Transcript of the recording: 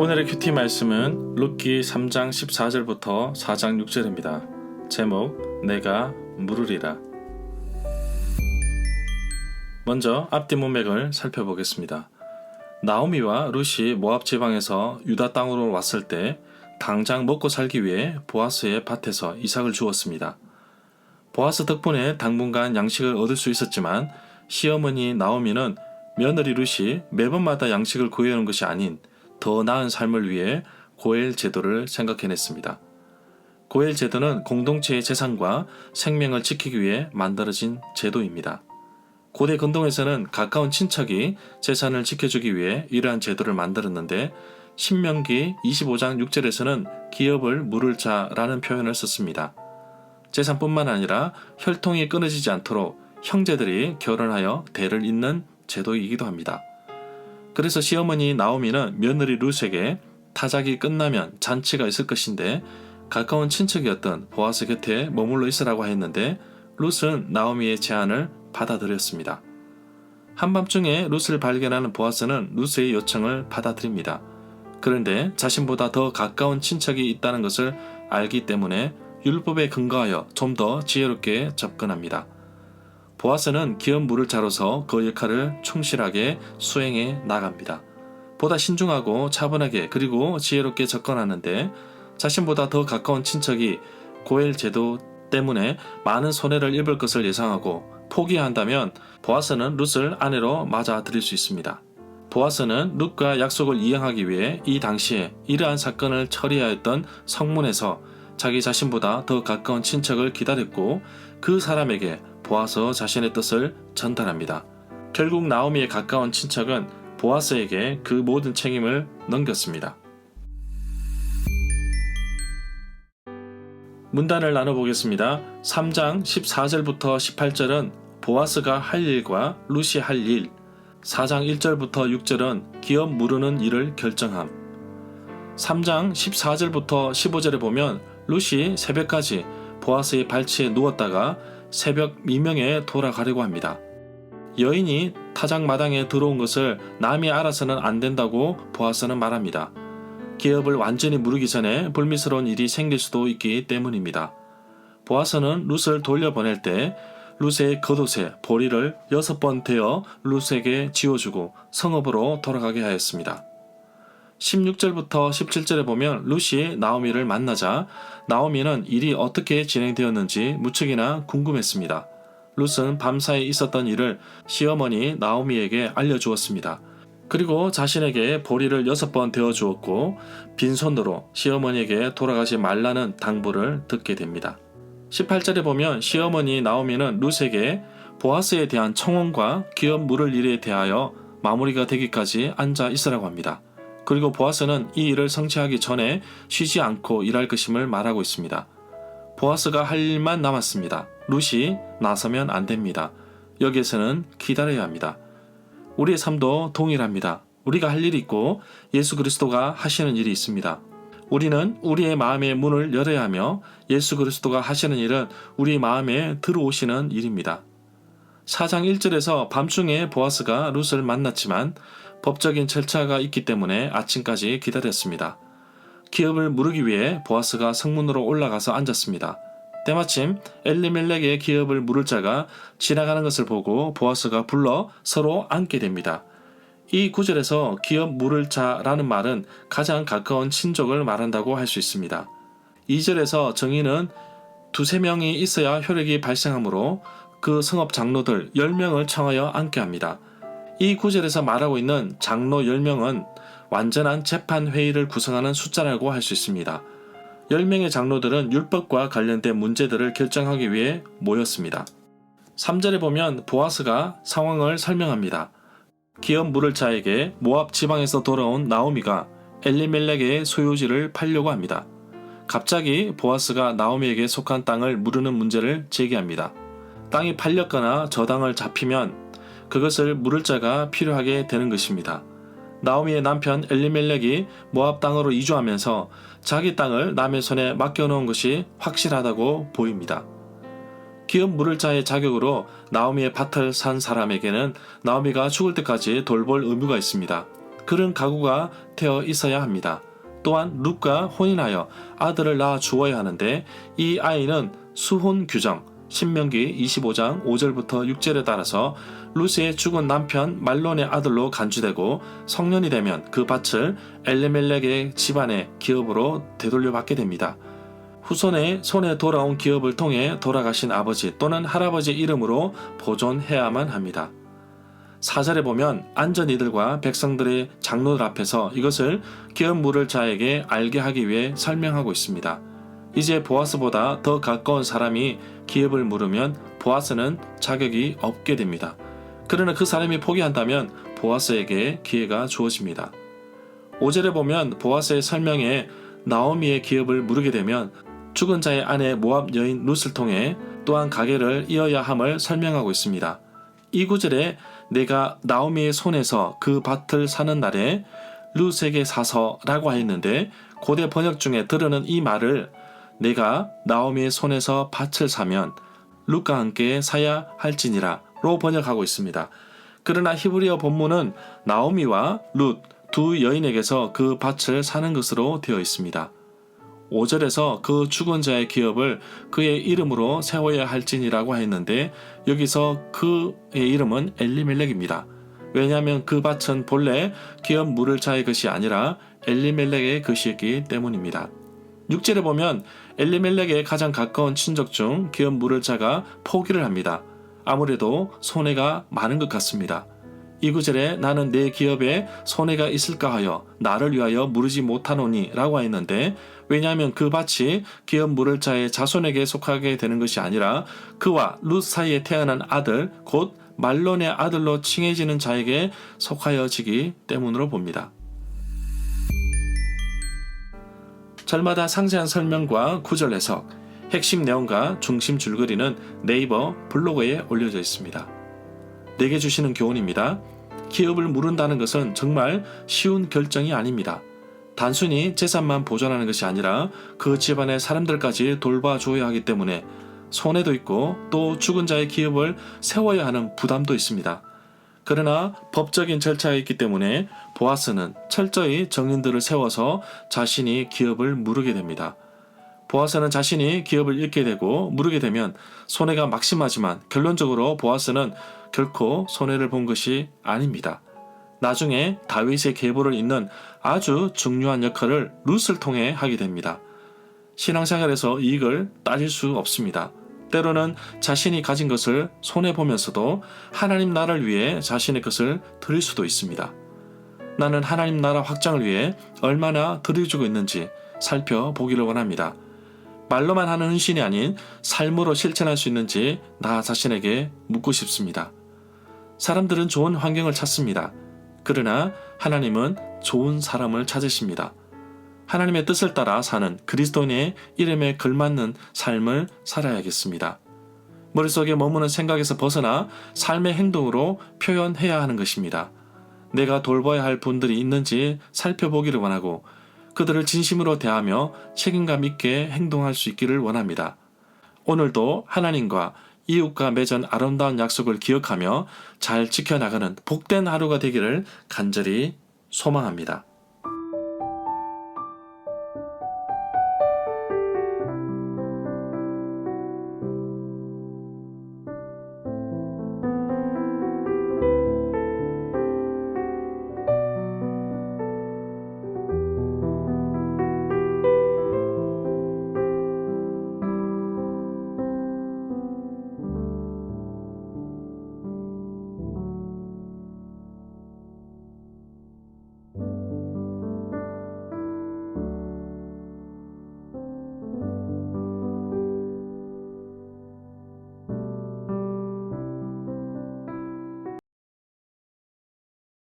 오늘의 큐티 말씀은 룻기 3장 14절부터 4장 6절입니다. 제목 내가 물으리라. 먼저 앞뒤 문맥을 살펴보겠습니다. 나오미와 룻이 모압 지방에서 유다 땅으로 왔을 때 당장 먹고 살기 위해 보아스의 밭에서 이삭을 주었습니다. 보아스 덕분에 당분간 양식을 얻을 수 있었지만 시어머니 나오미는 며느리 룻이 매번마다 양식을 구해오는 것이 아닌 더 나은 삶을 위해 고엘 제도를 생각해냈습니다. 고엘 제도는 공동체의 재산과 생명을 지키기 위해 만들어진 제도입니다. 고대 근동에서는 가까운 친척이 재산을 지켜주기 위해 이러한 제도를 만들었는데 신명기 25장 6절에서는 기업을 물을 자라는 표현을 썼습니다. 재산뿐만 아니라 혈통이 끊어지지 않도록 형제들이 결혼하여 대를 잇는 제도이기도 합니다. 그래서 시어머니 나오미는 며느리 룻에게 타작이 끝나면 잔치가 있을 것인데 가까운 친척이었던 보아스 곁에 머물러 있으라고 했는데 룻은 나오미의 제안을 받아들였습니다. 한밤중에 룻을 발견하는 보아스는 룻의 요청을 받아들입니다. 그런데 자신보다 더 가까운 친척이 있다는 것을 알기 때문에 율법에 근거하여 좀 더 지혜롭게 접근합니다. 보아스는 기업 물을 자로서 그 역할을 충실하게 수행해 나갑니다. 보다 신중하고 차분하게 그리고 지혜롭게 접근하는데 자신보다 더 가까운 친척이 고엘 제도 때문에 많은 손해를 입을 것을 예상하고 포기한다면 보아스는 룻을 아내로 맞아들일 수 있습니다. 보아스는 룻과 약속을 이행하기 위해 이 당시에 이러한 사건을 처리하였던 성문에서 자기 자신보다 더 가까운 친척을 기다렸고 그 사람에게 보아스 자신의 뜻을 전달합니다. 결국 나오미의 가까운 친척은 보아스에게 그 모든 책임을 넘겼습니다. 문단을 나눠보겠습니다. 3장 14절부터 18절은 보아스가 할 일과 루시 할 일, 4장 1절부터 6절은 기업 무르는 일을 결정함. 3장 14절부터 15절에 보면 루시 새벽까지 보아스의 발치에 누웠다가 새벽 미명에 돌아가려고 합니다. 여인이 타작 마당에 들어온 것을 남이 알아서는 안 된다고 보아스는 말합니다. 기업을 완전히 무르기 전에 불미스러운 일이 생길 수도 있기 때문입니다. 보아스는 룻을 돌려보낼 때 룻의 겉옷에 보리를 여섯 번 대어 룻에게 지워주고 성읍으로 돌아가게 하였습니다. 16절부터 17절에 보면 룻이 나오미를 만나자 나오미는 일이 어떻게 진행되었는지 무척이나 궁금했습니다. 룻은 밤사이 있었던 일을 시어머니 나오미에게 알려주었습니다. 그리고 자신에게 보리를 여섯 번 데워 주었고 빈손으로 시어머니에게 돌아가지 말라는 당부를 듣게 됩니다. 18절에 보면 시어머니 나오미는 룻에게 보아스에 대한 청혼과 기업 물을 일에 대하여 마무리가 되기까지 앉아 있으라고 합니다. 그리고 보아스는 이 일을 성취하기 전에 쉬지 않고 일할 것임을 말하고 있습니다. 보아스가 할 일만 남았습니다. 룻이 나서면 안 됩니다. 여기에서는 기다려야 합니다. 우리의 삶도 동일합니다. 우리가 할 일이 있고 예수 그리스도가 하시는 일이 있습니다. 우리는 우리의 마음의 문을 열어야 하며 예수 그리스도가 하시는 일은 우리 마음에 들어오시는 일입니다. 4장 1절에서 밤중에 보아스가 룻을 만났지만 법적인 절차가 있기 때문에 아침까지 기다렸습니다. 기업을 물으기 위해 보아스가 성문으로 올라가서 앉았습니다. 때마침 엘리멜렉의 기업을 물을 자가 지나가는 것을 보고 보아스가 불러 서로 앉게 됩니다. 이 구절에서 기업 물을 자라는 말은 가장 가까운 친족을 말한다고 할 수 있습니다. 2절에서 정의는 두세 명이 있어야 효력이 발생하므로 그 성업 장로들 10명을 청하여 앉게 합니다. 이 구절에서 말하고 있는 장로 10명은 완전한 재판 회의를 구성하는 숫자라고 할 수 있습니다. 10명의 장로들은 율법과 관련된 문제들을 결정하기 위해 모였습니다. 3절에 보면 보아스가 상황을 설명합니다. 기업 물을 자에게 모압 지방에서 돌아온 나오미가 엘리멜렉의 소유지를 팔려고 합니다. 갑자기 보아스가 나오미에게 속한 땅을 무르는 문제를 제기합니다. 땅이 팔렸거나 저당을 잡히면 그것을 물을 자가 필요하게 되는 것입니다. 나오미의 남편 엘리멜렉이 모압 땅으로 이주하면서 자기 땅을 남의 손에 맡겨놓은 것이 확실하다고 보입니다. 기업 물을 자의 자격으로 나오미의 밭을 산 사람에게는 나오미가 죽을 때까지 돌볼 의무가 있습니다. 그런 각오가 되어 있어야 합니다. 또한 룻과 혼인하여 아들을 낳아 주어야 하는데 이 아이는 수혼 규정 신명기 25장 5절부터 6절에 따라서 루스의 죽은 남편 말론의 아들로 간주되고 성년이 되면 그 밭을 엘레멜렉의 집안의 기업으로 되돌려 받게 됩니다. 후손의 손에 돌아온 기업을 통해 돌아가신 아버지 또는 할아버지 이름으로 보존해야만 합니다. 사절에 보면 안전이들과 백성들의 장로들 앞에서 이것을 기업 물을 자에게 알게 하기 위해 설명하고 있습니다. 이제 보아스보다 더 가까운 사람이 기업을 물으면 보아스는 자격이 없게 됩니다. 그러나 그 사람이 포기한다면 보아스에게 기회가 주어집니다. 5절에 보면 보아스의 설명에 나오미의 기업을 물으게 되면 죽은 자의 아내 모압 여인 룻을 통해 또한 가게를 이어야 함을 설명하고 있습니다. 이 구절에 내가 나오미의 손에서 그 밭을 사는 날에 룻에게 사서라고 하였는데 고대 번역 중에 들으는 이 말을 내가 나오미의 손에서 밭을 사면 룻과 함께 사야 할지니라로 번역하고 있습니다. 그러나 히브리어 본문은 나오미와 룻 두 여인에게서 그 밭을 사는 것으로 되어 있습니다. 5절에서 그 죽은 자의 기업을 그의 이름으로 세워야 할지니라고 했는데 여기서 그의 이름은 엘리멜렉입니다. 왜냐하면 그 밭은 본래 기업 물을 자의 것이 아니라 엘리멜렉의 것이었기 때문입니다. 6절에 보면 엘리멜렉의 가장 가까운 친족 중 기업 물을 자가 포기를 합니다. 아무래도 손해가 많은 것 같습니다. 이 구절에 나는 내 기업에 손해가 있을까 하여 나를 위하여 물으지 못하노니 라고 했는데 왜냐하면 그 밭이 기업 물을 자의 자손에게 속하게 되는 것이 아니라 그와 룻 사이에 태어난 아들 곧 말론의 아들로 칭해지는 자에게 속하여지기 때문으로 봅니다. 절마다 상세한 설명과 구절 해석, 핵심 내용과 중심 줄거리는 네이버 블로그에 올려져 있습니다. 내게 주시는 교훈입니다. 기업을 물은다는 것은 정말 쉬운 결정이 아닙니다. 단순히 재산만 보존하는 것이 아니라 그 집안의 사람들까지 돌봐줘야 하기 때문에 손해도 있고 또 죽은 자의 기업을 세워야 하는 부담도 있습니다. 그러나 법적인 절차가 있기 때문에 보아스는 철저히 정인들을 세워서 자신이 기업을 물으게 됩니다. 보아스는 자신이 기업을 잃게 되고 물으게 되면 손해가 막심하지만 결론적으로 보아스는 결코 손해를 본 것이 아닙니다. 나중에 다윗의 계보를 잇는 아주 중요한 역할을 룻을 통해 하게 됩니다. 신앙생활에서 이익을 따질 수 없습니다. 때로는 자신이 가진 것을 손해보면서도 하나님 나라를 위해 자신의 것을 드릴 수도 있습니다. 나는 하나님 나라 확장을 위해 얼마나 드려주고 있는지 살펴보기를 원합니다. 말로만 하는 헌신이 아닌 삶으로 실천할 수 있는지 나 자신에게 묻고 싶습니다. 사람들은 좋은 환경을 찾습니다. 그러나 하나님은 좋은 사람을 찾으십니다. 하나님의 뜻을 따라 사는 그리스도인의 이름에 걸맞는 삶을 살아야겠습니다. 머릿속에 머무는 생각에서 벗어나 삶의 행동으로 표현해야 하는 것입니다. 내가 돌봐야 할 분들이 있는지 살펴보기를 원하고 그들을 진심으로 대하며 책임감 있게 행동할 수 있기를 원합니다. 오늘도 하나님과 이웃과 맺은 아름다운 약속을 기억하며 잘 지켜나가는 복된 하루가 되기를 간절히 소망합니다.